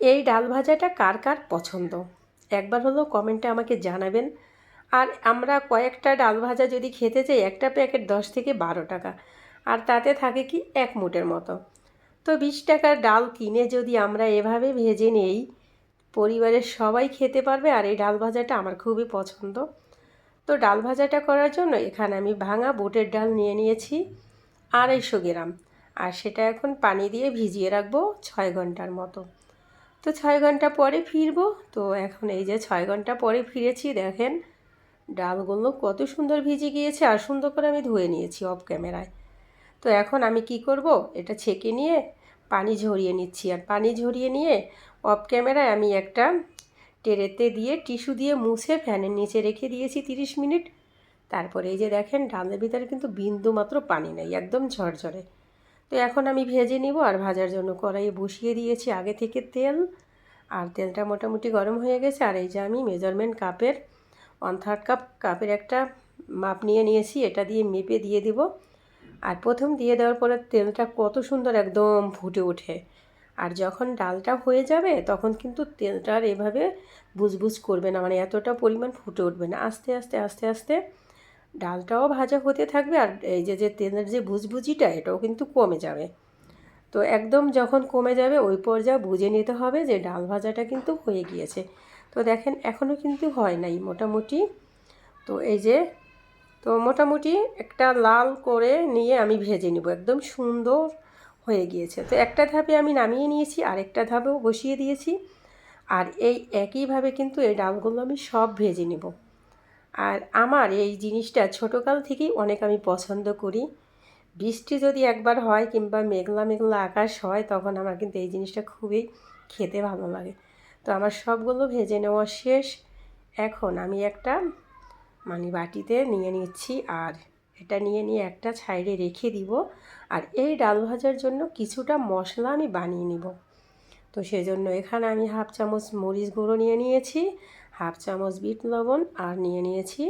এই ডাল ভাজাটা কার কার পছন্দ? একবার হলেও কমেন্টে আমাকে জানাবেন। আর আমরা কয়েকটা ডাল ভাজা যদি খেতে চাই, একটা প্যাকেট দশ থেকে বারো টাকা। আর তাতে থাকে কি এক মুটের মতো। তো বিশ টাকার ডাল কিনে যদি আমরা এভাবে ভেজে নেই, পরিবারের সবাই খেতে পারবে। আর এই ডাল ভাজাটা আমার খুবই পছন্দ। তো ডাল ভাজাটা করার জন্য এখানে আমি ভাঙা বুটের ডাল নিয়ে নিয়েছি আড়াইশো গ্রাম। আর সেটা এখন পানি দিয়ে ভিজিয়ে রাখব ছয় ঘণ্টার মতো। তো ছয় ঘণ্টা পরে ফিরবো। তো এখন এই যে ছয় ঘণ্টা পরে ফিরেছি, দেখেন ডালগুলো কত সুন্দর ভিজে গিয়েছে আর সুন্দর করে আমি ধুয়ে নিয়েছি অফ ক্যামেরায় তো এখন আমি কি করব, এটা ছেঁকে নিয়ে পানি ঝরিয়ে নিচ্ছি। আর পানি ঝরিয়ে নিয়ে অফ ক্যামেরায় আমি একটা টেরেতে দিয়ে টিস্যু দিয়ে মুছে ফ্যানের নিচে রেখে দিয়েছি তিরিশ মিনিট। তারপরে এই যে দেখেন ডালের ভিতরে কিন্তু বিন্দু মাত্র পানি নেই, একদম ঝরঝরে। তো এখন আমি ভেজে নিব আর ভাজার জন্য কড়াইয়ে বসিয়ে দিয়েছি আগে থেকে তেল। আর তেলটা মোটামুটি গরম হয়ে গেছে আর এই যে আমি মেজারমেন্ট কাপের ওয়ান থার্ড কাপ কাপের একটা মাপ নিয়ে নিয়েছি, এটা দিয়ে মেপে দিয়ে দিব। আর প্রথম দিয়ে দেওয়ার পরে তেলটা কত সুন্দর একদম ফুটে ওঠে। আর যখন ডালটা হয়ে যাবে তখন কিন্তু তেলটার এভাবে বুজবুজ করবে না মানে এতটা পরিমাণ ফুটে উঠবে না। আস্তে আস্তে আস্তে আস্তে ডালটাও ভাজা হতে থাকবে আর এই যে যে তেলের যে বুজবুজিটা এটাও কিন্তু কমে যাবে। তো একদম যখন কমে যাবে, ওই পর্যায়ে বুঝে নিতে হবে যে ডাল ভাজাটা কিন্তু হয়ে গিয়েছে। তো দেখেন এখনও কিন্তু হয় নাই মোটামুটি। তো এই যে, তো মোটামুটি একটা লাল করে নিয়ে আমি ভেজে নিব। একদম সুন্দর হয়ে গিয়েছে। তো একটা ধাপে আমি নামিয়ে নিয়েছি, আরেকটা ধাপেও বসিয়ে দিয়েছি। আর এই একইভাবে কিন্তু এই ডালগুলো আমি সব ভেজে নেব। আর আমার এই জিনিসটা ছোটোকাল থেকেই অনেক আমি পছন্দ করি। বৃষ্টি যদি একবার হয় কিংবা মেঘলা মেঘলা আকাশ হয়, তখন আমার কিন্তু এই জিনিসটা খুবই খেতে ভালো লাগে। তো আমার সবগুলো ভেজে নেওয়া শেষ। এখন আমি একটা মানে বাটিতে নিয়ে নিচ্ছি আর এটা নিয়ে নিয়ে একটা সাইডে রেখে দিব। আর এই ডাল ভাজার জন্য কিছুটা মশলা আমি বানিয়ে নিব। তো সেজন্য এখানে আমি হাফ চামচ মরিচ গুঁড়ো নিয়ে নিয়েছি। হাফ চামচ বিট লবণ আর নিয়ে নিয়েছি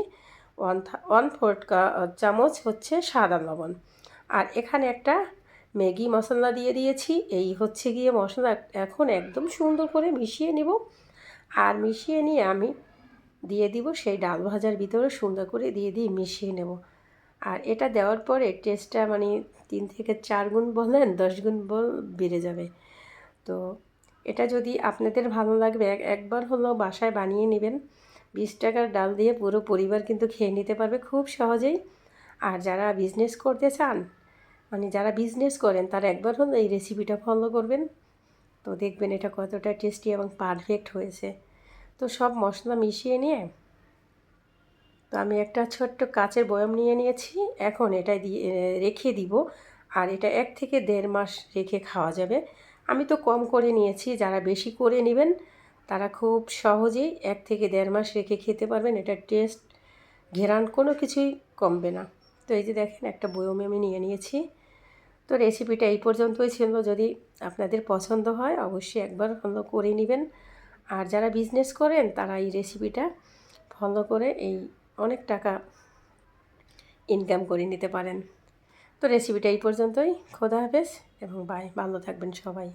ওয়ান ওয়ান ফোর্থ চামচ হচ্ছে সাদা লবণ। আর এখানে একটা ম্যাগি মশলা দিয়ে দিয়েছি। এই হচ্ছে গিয়ে মশলা। এখন একদম সুন্দর করে মিশিয়ে নিব। আর মিশিয়ে নিয়ে আমি দিয়ে দিব সেই ডাল ভাজার ভিতরে সুন্দর করে দিয়ে দিয়ে মিশিয়ে নেব। আর এটা দেওয়ার পরে টেস্টটা মানে তিন থেকে চার গুণ বলেন, দশ গুণ বল বেড়ে যাবে। তো এটা যদি আপনাদের ভালো লাগবে একবার হলো বাসায় বানিয়ে নেবেন। বিশ টাকার ডাল দিয়ে পুরো পরিবার কিন্তু খেয়ে নিতে পারবে খুব সহজেই। আর যারা বিজনেস করতে চান মানে যারা বিজনেস করেন, তারা একবার হলো এই রেসিপিটা ফলো করবেন। তো দেখবেন এটা কতটা টেস্টি এবং পারফেক্ট হয়েছে। তো সব মশলা মিশিয়ে নিয়ে, তো আমি একটা ছোট্ট কাচের বয়ম নিয়ে নিয়েছি। এখন এটা দিয়ে রেখে দিব। আর এটা এক থেকে দেড় মাস রেখে খাওয়া যাবে। আমি তো কম করে নিয়েছি, যারা বেশি করে নেবেন, তারা খুব সহজেই এক থেকে দেড় মাস রেখে খেতে পারবেন, এটা টেস্ট ঘেরান কোনো কিছুই কমবে না। তো এই যে দেখেন, একটা বয়মে আমি নিয়ে নিয়েছি। তো রেসিপিটা এই পর্যন্তই ছিল, যদি আপনাদের পছন্দ হয়, অবশ্যই একবার ফলো করে নেবেন। আর যারা বিজনেস করেন, তারা এই রেসিপিটা ফলো করে এই অনেক টাকা ইনকাম করে নিতে পারেন। তো রেসিপিটা এই পর্যন্তই। খোদা হাফেজ এবং বাই ভালো থাকবেন সবাই।